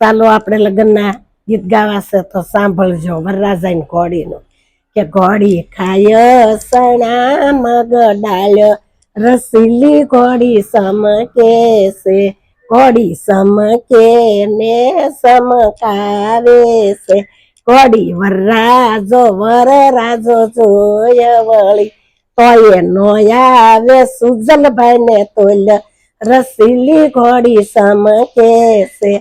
ચાલો આપણે લગ્નના ગીત ગાવાશે તો સાંભળજો વરરાજાની ઘોડીનું કે ઘોડી ખાય સણા મગ રસીલી ઘોડી સમકે છે ઘોડી સમકે ને સમકાવે છે ઘોડી વરરાજો વરરાજો જોય વળી. તોય નો આવે સુજલભાઈ ને તોલ. રસીલી ઘોડી સમકે છે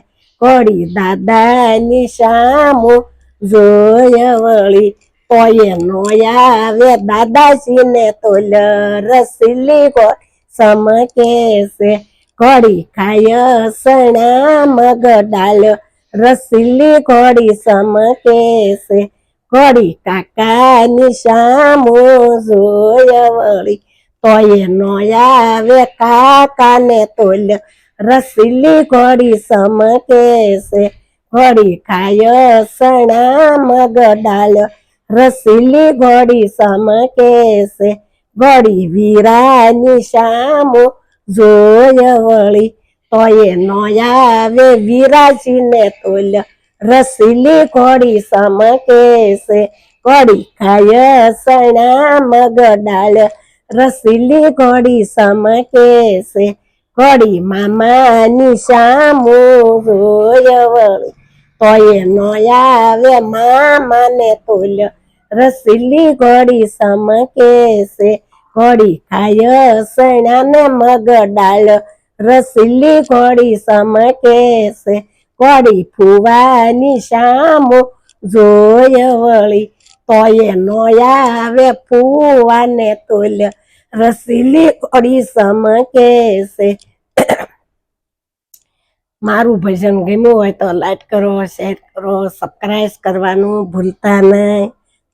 ઘોડી દાદાની સામુ જોય વળી તોય નો આવે. દાદાજી ને તોલ રસીલી કો સમકે છે ઘોડી ખાય સણા મગ ડાલ. રસીલી ઘોડી સમકે છે ઘોડી કાકાની સામુ જોય વળી તોય નો આવે. કાકાને તોલ રસીલી ઘોડી સમકે છે. ઘોડી ખાય સણા મગ ડાલ રસીલી ઘોડી સમકે છે. ઘોડી વીરાની સામુ જોય વળી. તોય નો આવે વિરાજીને તોલ. રસીલી ઘોડી સમકે છે. ઘોડી ખાય સણા મગ ડાલ રસીલી ઘોડી સમકે છે. ઘોડી મામાની સામુ જોય વળી નો આવે મામાને તોલ રસીલી ઘોડી સમકે છે ઘોડી ખાય સણા ને મગ ડાળ રસીલી ઘોડી સમકે છે ફુવાની સામુ જોય વળી તોય નો આવે ફુવાને તોલ રસીલી ઘોડી સમકે છે મારું ભજન ગમ્યું હોય તો લાઈક કરો, શેર કરો સબસ્ક્રાઈબ કરવાનું ભૂલતા નહીં.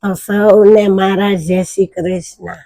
તો સૌને મારા જય શ્રી કૃષ્ણ.